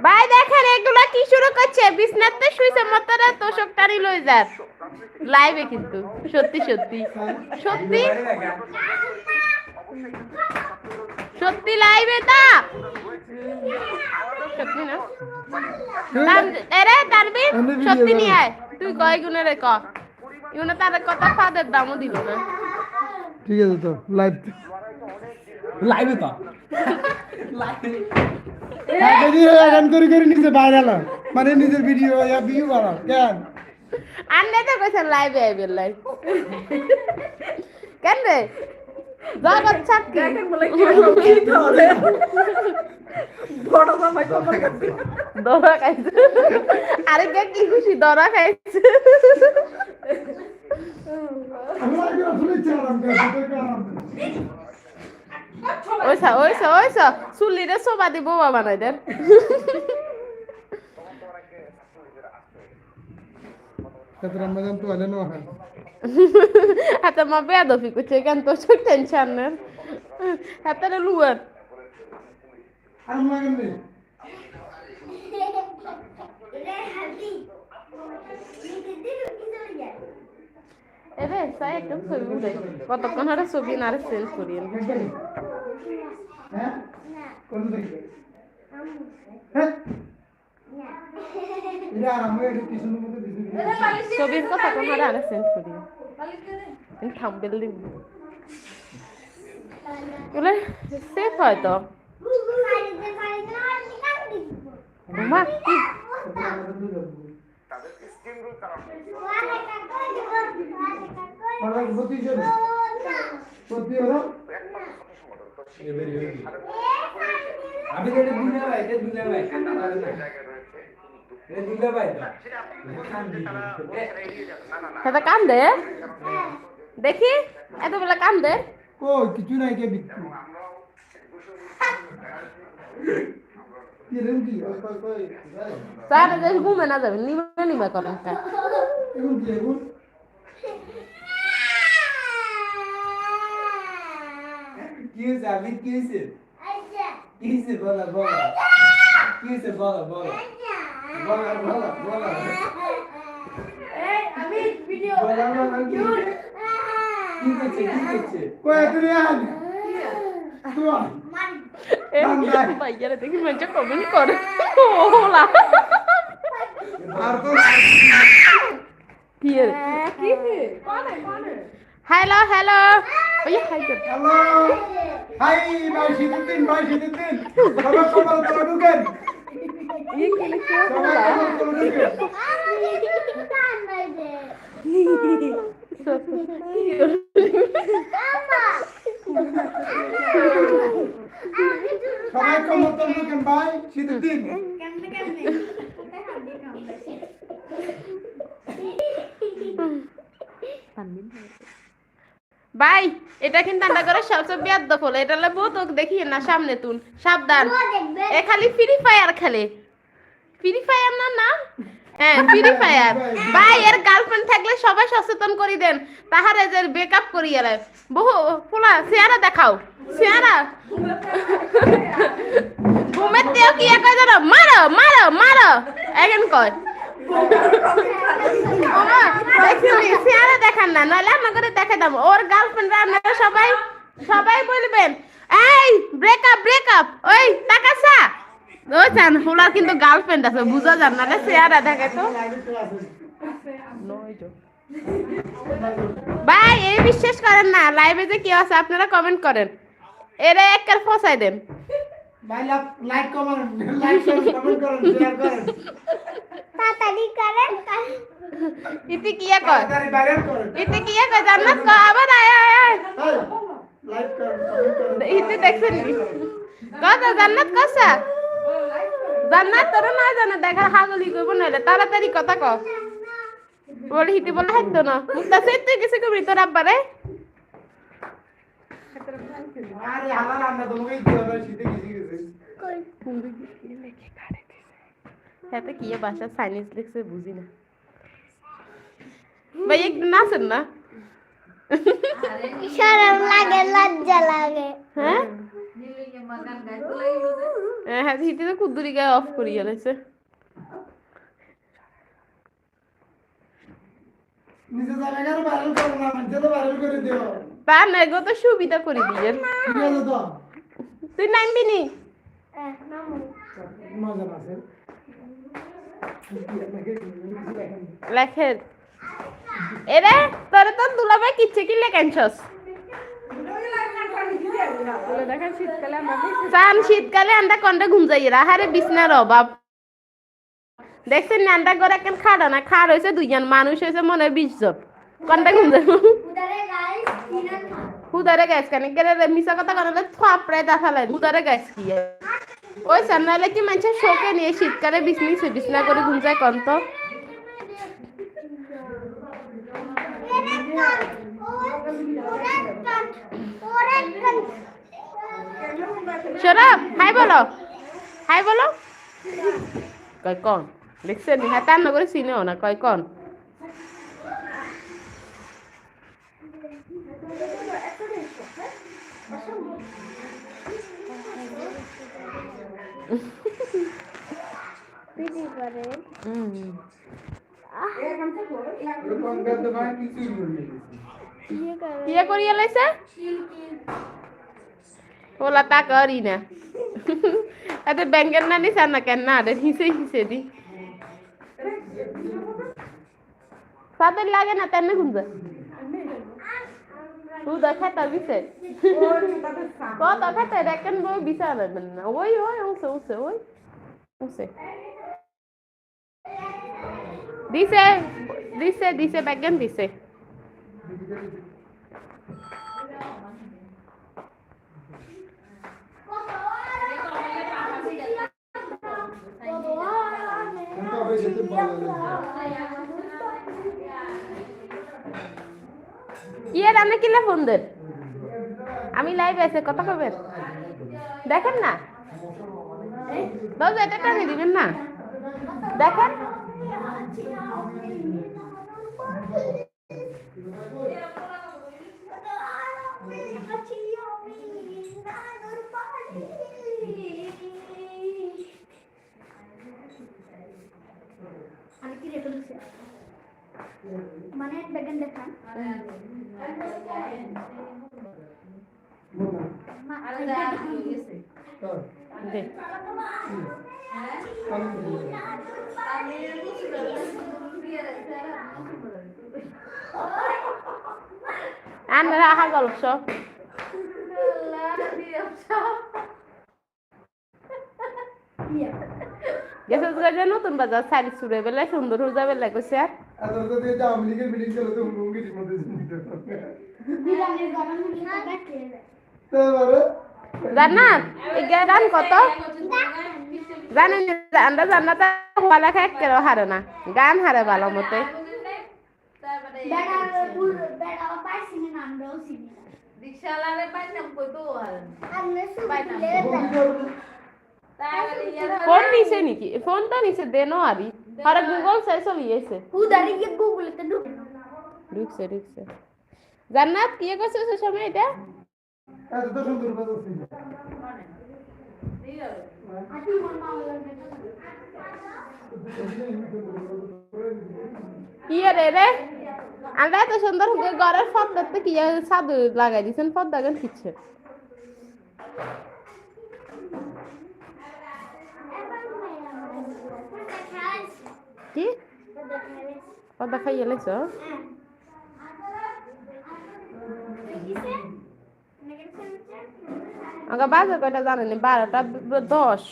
ভাই দেখেন এগুলা কি শুরু করছে? বিছনাতে শুইছে মতরা তোষক টানি লই যার লাইভে কিন্তু সত্যি সত্যি। সত্যি? সত্যি লাইভে তা? সত্যি না? তান- এরে তানবীর সত্যি নিয়ে আয়। তুই কয় গুণের ক? ইউনে তার কথা ফাদের দামও দিল না। ঠিক আছে তো লাইভ লাইভে তো? যদি এখন করে করে নিজে ভাইরাল মানে নিজের ভিডিও ইয়া ভিউ বানাও কেন? আন্নে তো কইছে লাইভে আইবে লাইভ কেন রে? ছাক্কি দেখেন কি দরা খাইছে। আরেকটা কি খুশি দরা খাইছে। আমি আগে আসলে চালাম কেন ওইসা ওইসা ওইসা চুলিরে সোবা দিব বাবা নাই দেন। হয়। হাতে মা বেদফি করছে কেন তো টেনশন নেন? হাতে লুয়ার আর মাগেন নেই এরে সাই একদম ছবি উঠাই কতক্ষণ হারে ছবি না আরে চেঞ্জ করি হ্যাঁ? কোন দিকে হ্যাঁ? ছবির কতক্ষণ হারে আরে চেঞ্জ করি। থাম্বেল দিব। সেফ হয় তো মা কি? আমি এটা দুলে ভাই এটা দুলে ভাই সেটা দে দেখি এত বেলা কাম দে কই কিছু নাই কে বিক্রি এরকম কি কই কই স্যার যে ঘুমে না যাবে নিবে নিবে করেন এখন কি হয়েছে আমি কি হয়েছে কি হয়েছে বলো বলো কি হয়েছে বলো বলো বলো বলো বলো আমি ভিডিও বলো বলো কি করছে কি করছে কই তুই আন তুই ভাইয়ারে দেখি মজা কমেন্ট করে ওলা আর তো কি রে কি কোনে কোনে হ্যালো হ্যালো ওই হাই কর হ্যালো হাই ভাই শীতুদ্দিন ভাই শীতুদ্দিন সবাই সবাই তো ঢুকেন এই কি লিখছে সবাই ঢুকেন সবাই কমর তো ঢুকেন ভাই এটা কিন্তু আন্ডা করে সবচেয়ে বিয়ার দখল এটা হলে বহুত দেখি না সামনে তুন। সাবধান। এ খালি ফ্রি ফায়ার খেলে। ফ্রি ফায়ার না নাম? হ্যাঁ ফ্রি ফায়ার ভাই এর গার্লফ্রেন্ড থাকলে সবাই সচেতন করে দেন। তাহারে যে ব্রেকআপ করিয়ে দেয় বহু পোলা চেহারা দেখাও। চেহারা। ঘুমের কি এক জানো মারো মারো মারো। এখন কয়। দেখান না আমাকে দেখে ওর সবাই সবাই বলবেন, এই ব্রেকআপ ওই কিন্তু গার্লফ্রেন্ড আছে, বুঝা যান নালে চেহারা দেখে তো। ভাই এই বিশ্বাস করেন না লাইভে যে কি আছে আপনারা কমেন্ট করেন। এরা একবার ফসাই দেন। ভাই লাইক কমেন্ট লাইক কমেন্ট করেন শেয়ার করেন। ইতি কিয়া তাড়াতাড়ি করেন। ইতি কিয়া কয়? জান্নাত কয়? আবার আয় আয় আয়। লাইক করেন ইতি দেখছেন কত জান্নাত কসা জান্নাত তোর না জানা দেখা হাগলি কইব নাইলে। তাড়াতাড়ি কথা ক বলে হিতি বলে হাইতো না। মুক্তা সে তুই কিছু কবি তোর আব্বারে? আরে হালাল আমরা তোমাকেই দিও না শীতে গেছি গেছে। এতে কি ভাষা চাইনিজ লিখছে বুঝি না। ভাই একটু নাচেন না। লাগে লজ্জা লাগে। হ্যাঁ? হ্যাঁ হিতে তো কুদ্দুরি গায়ে অফ করি গেলেছে নিজে জায়গা কেন ভাইরাল করো না নিজে তো ভাইরাল করে দিও। তা না এগুলো তো সুবিধা করে দিয়েন ঠিক আছে তো? তুই নামবি নি? মজা আছে লেখেন এরে তোরে তো দুলাভাই কিচ্ছে কি লেখেনছস শীতকালে আমরা বেশি শীতকালে আন্ডা কন্ডা ঘুম যাই হারে বিছনার অভাব। দেখছেন না আন্ডা করে একখান খাড়া না খাড় হয়েছে দুইজন মানুষ হয়েছে মনে হয় বিশ জন। ঘুম যাব উদারে গাইস কিনা হুদারে কেরে মিছা কথা কানলে থাপড়ে দেখালে হুদারে গাছ কি ওই সান্নালে কি মানুষের শোকে নিয়ে শীতকালে বিছনি বিছনা করে ঘুম যায় কন? তো সরব হাই বলো হাই বলো। কয় কন? দেখছেন হ্যাঁ তার না করে চিনেও না কয় কন না। করিয়া লাইছে ওলা তা করি না এতে ব্যাঙ্গের না নিছে না কেন না হিসে হিসে দি সাদের লাগে না তেমনি ঘুমছে তু দেখাতা বিছে কত খাতে দেখেন বই বিচার না। ওই ওই উসে উসে ওই উসে। দিছে দিছে দিছে ব্যাগেন দিছে? যেতে ভালো কি আর রান্না কিলা ফোন দেন আমি লাইভ আছে, কথা কবেন দেখেন না? দাও এটা টানে দিবেন না? দেখেন? দে। আন্নার আহা গল্প গেছে যে নতুন বাজার শাড়ি চুড়ে বেলা সুন্দর হয়ে যাবে লাগছে আর। জান্নাত? এই গান কত? জানেন আমরা জান্নাত খাক কেন হারে না। গান হারে ভালো মতে ফোন নিছে নাকি? ফোন তো নিছে দেনো আরি আরে গুগল সাই উদারে গিয়ে গুগলেতে ঢুকে ঢুকছে ঢুকছে। জান্নাত, কি করছে সে সময় এটা এত তো সুন্দর বাজাচ্ছি আতি মন মাওলা কি রে রে। আমরা এত সুন্দর ঘরের পর্দাতে কি সাধু লাগাই দিছেন পর্দা গান কিচ্ছে কি? পর্দা খাইয়ে লাইছ আগে বাজে কয়টা জানেনি বারোটা দশ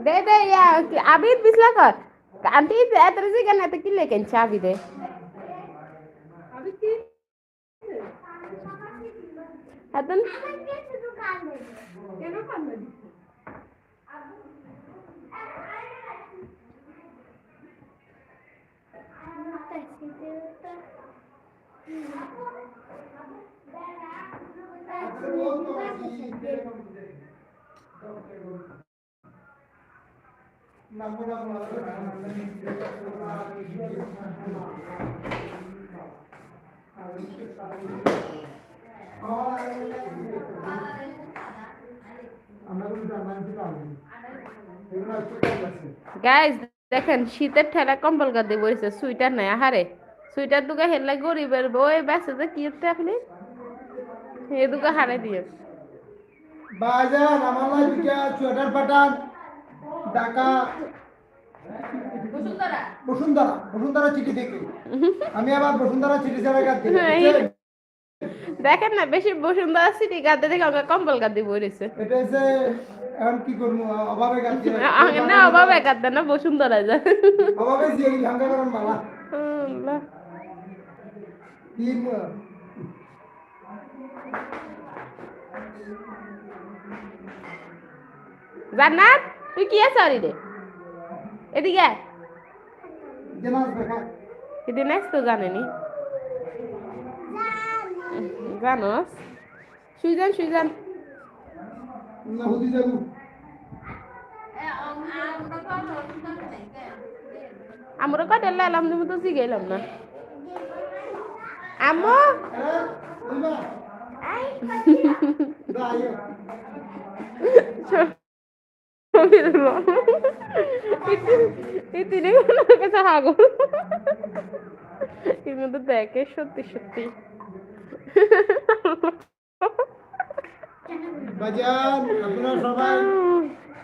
দে দে ইয়া কি- আবির বিসলা কর আন্টি এত রেজি কেন এত কি লেখেন চাবি দে এখন কেন কান্দে গাইজ দেখেন শীতের ঠেলা কম্বল গাদি বইছে সুইটার নাই আহারে। সুইটার দুগা হেললে গরিবের বই বেসে যে কি হচ্ছে আপনি? এ দুগা হারে দিয়ে বাজার আমার লাইফিকা সোয়েটার পাঠান ঢাকা। বসুন্ধরা। বসুন্ধরা বসুন্ধরা চিঠি থেকে। আমি আবার বসুন্ধরা চিঠি ছাড়া কাজ দিই হ্যাঁ, দেখেন না বেশি বসুন্ধরা সিটি গাদে দেখে আমাকে কম্বল গাদি বইছে এটা হচ্ছে এখন কি করব অভাবে না অভাবে গাদে না বসুন্ধরা যা অভাবে করেন আল্লাহ। জান্নাত তুই কি আছো রে এদিকে আয়। জানাস দেখা এদিন আস তো জানেনি জানোস সুইজান সুইজান না হুদি যাব আমরা কয়টা লালাম তুমি তো শিখাইলাম না আম্মু কাছে হাগল কিন্তু দেখে সত্যি সত্যি বাজান আপনারা সবাই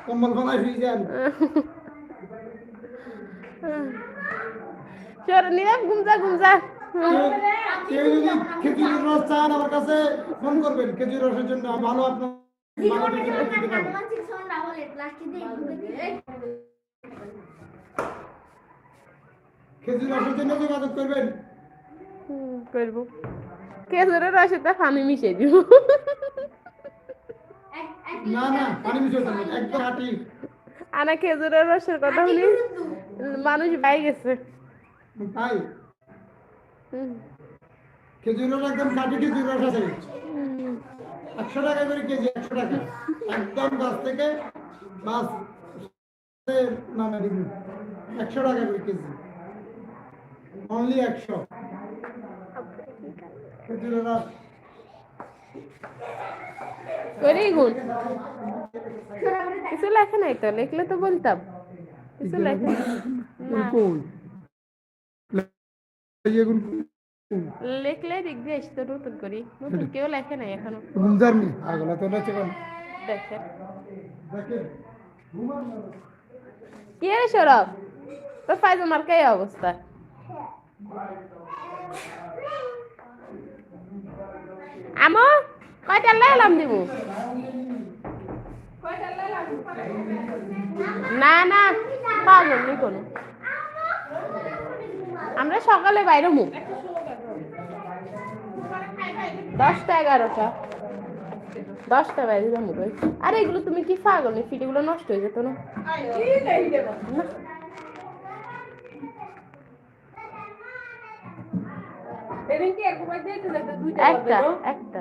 কম্বল ফলায় শুয়ে যান চোর নিলাম ঘুমজা ঘুমজা কেউ- যদি খেজুরের রস চান আমার কাছে ফোন করবেন। খেজুর রসের জন্য ভালো আপনার খেজুর রস রসের জন্য যোগাযোগ করবেন। করব। খেজুরের রসেতে পানি মিশিয়ে দিব। না না পানি মিশিয়ে একদম আনা খেজুরের রসের কথা শুনি মানুষ পাই গেছে। তাই হুম। খেজুর রস একদম কাটি খেজুর রস আছে। একশো টাকা করে কেজি একশো টাকা। একদম গাছ থেকে মাছ নামে দিব। একশো টাকা করে কেজি। অনলি একশো। খেজুরের রস। করেই গুণ কিছু লেখা নাই তো? লিখলে তো বলতাম। কিছু লেখা লিখলে দিয়ে আসতো নতুন করি। নতুন কেউ লেখে নাই এখনও। আগলা তো দেখেন দেখেন কি রে সৌরভ? তোর পায়জামার কে অবস্থা? আমো কয়টা লাইলাম দিব? না না পাগল নেই কোনো আমরা সকালে বাইরে মুখ। দশটা এগারোটা। দশটা বাইরে যাব আরে এগুলো তুমি কি পাগল? নেই ফিটেগুলো নষ্ট হয়ে যেত না? না। একটা একটা।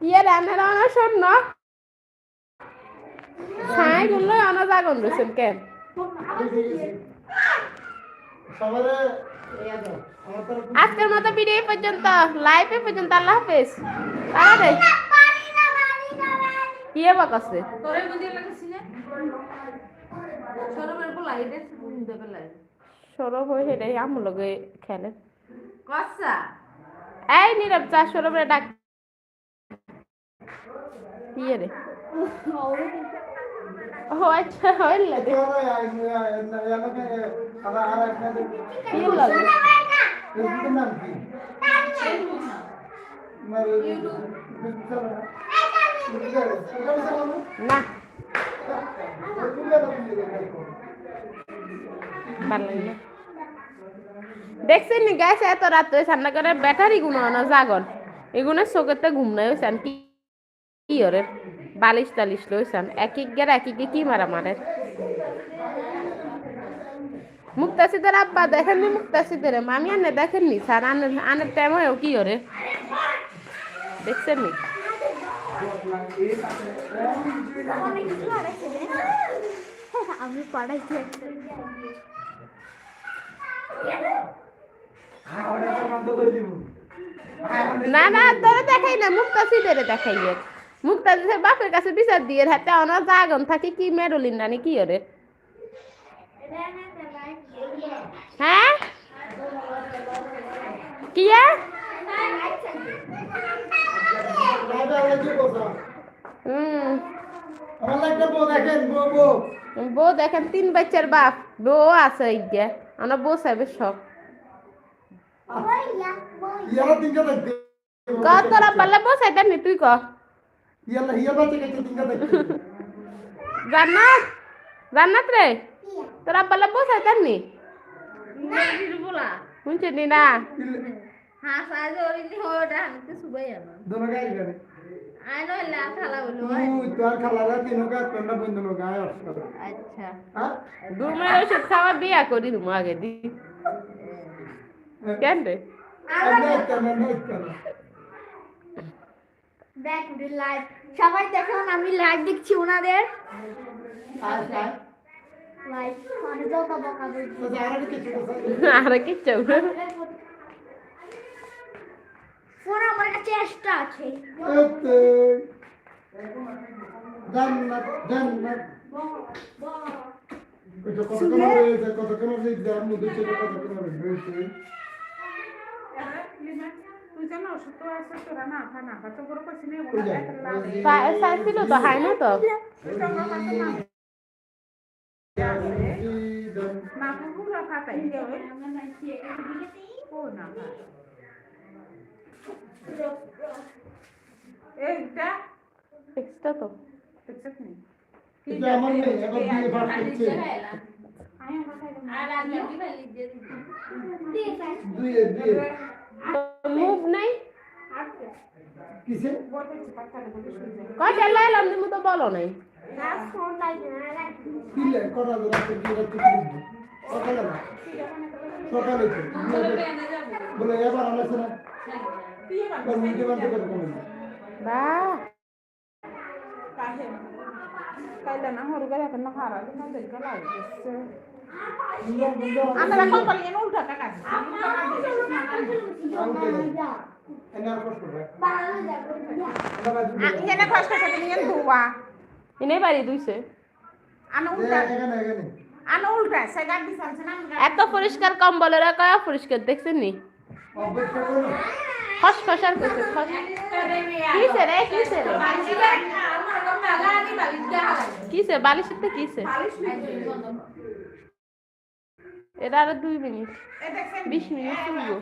ইয়ে রান্নার আনা শোন না? ছাই গুলো আনা জাগন রয়েছেন কেন? আজকের মতো ভিডিও পর্যন্ত। লাইভ পর্যন্ত আল্লাহ হাফেজ। দে। কি বাকাছে তোরে মধ্যে লাগাছি না? হয়ে খেলে। কসা এই নীরব চা সৌরভরে ডাক। রে ও আচ্ছা হইল মানে না ভালো লাগে দেখছেন নি গাইছে এত রাত হয়ে ঠান্ডা করে ব্যাটারি গুলো না জাগন এগুলো চোখেতে ঘুম নাই হয়েছেন কি কি ওরে বালিশ টালিশ লইছেন এক এক গের এক এক কি মারা মারে মুক্তাসিদের আব্বা দেখেননি মুক্তাসিদের মামি আনে দেখেননি স্যার আনে আনের টাইম হয়েও কি ওরে দেখছেন নি আমি পড়াইছি না না তোরে দেখাই না মুক্তাসিদের দেখাই মুক্তাসিদের বাপের কাছে বিচার দিয়ে হাতে অনার জাগন থাকে কি মেডলিন নানি কি ওরে? হ্যাঁ? কি বউ দেখেন তিন বাচ্চার বাপ। বউ আছে ইয়া আমার বউ সাহেবের শখ। ইয়ালা তিনটা দেখতে তোরা পারলে বউ সাইতে তুই ক? ইয়ালা হিয়া বাচ্চা তিনটা জান্নাত জান্নাত রে তোরা পারলে বউ সাইতে নি বলা শুনছি নি না হ্যাঁ সাইজে ওরিনি ওটা হাতে সুবাই আনো দোনো গাই গানে আই লা খালা হলো তুই তোর খালালা তিনো গা তোমরা বন্ধু নো গায় আচ্ছা হ্যাঁ দুমের ওষুধ খাওয়া বিয়া করি তুমি আগে দি কেন রে নেট কেন কেন ব্যাক টু লাইভ সবাই দেখুন আমি লাইভ দেখছি ওনাদের। কিছু আর কিচ্ছু ফোন আমার কাছে এক্সট্রা আছে। জান্নাত জান্নাত কত কোন রয়েছে কত কোন রয়েছে কত কোন রয়েছে চাইছিল তো হাই না তো এক্সট্রা তো? আমার মেয়ে এবার বিয়ে পাস করছে। আর আমি কি দিবি দুয়ে দুয়ে মুভ নাই? কিসে? কয় চাল্লা এলাম তুমি তো বলো নাই। ফোন লাগে না কিলে কটা রাতে বিয়ে রাতে কি সকালে না? সকালে বলে এবার আমরা এনে উল্টা টাকা দুই এনে তুমি এনে ধোয়া। এনে বাড়ি দুইছে এত পরিষ্কার কম্বলের কয়া পরিষ্কার দেখছেন নি? অপেক্ষা করো খস খসার করছে খস কিসে রে কিসে রে? কিসে বালিশের তো কিসে এটা আরও দুই মিনিট। বিশ মিনিট চলবো।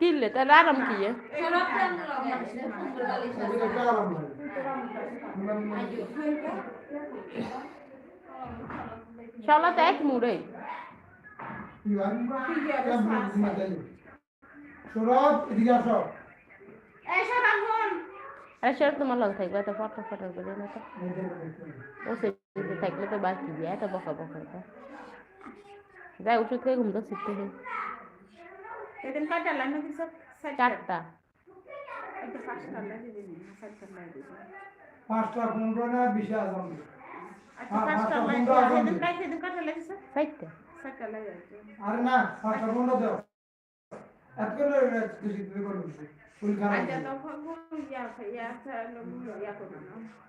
কিনলে তাহলে আরাম কি চলো তো এক মুড়ে। সরব এদিকে আসো আরে সেটা তোমার লগ থাকবে, এত ফটো ফটো করে না তো। ও সে থাকলে তো বাকি দিয়ে এত বকা বকা এটা যাই ওষুধ খেয়ে ঘুমটা শিখতে হবে চারটা পাঁচটা পনেরো না বিশে আজাম চারটা আরে না পাঁচটা পনেরো দাও এত করে খুশি তুমি করো ফুল খারাপ মিডিয়াম কাটা দিচ্ছি লাইন শেষ তোমরা ইয়া লাগে তোমরা হাসটা হলো পছন্দ হলো আপনি বড় শুরু করি আমরা যে ঠান্ডা কাম না কি আমার কেমন ঘুম ফিরে আমরা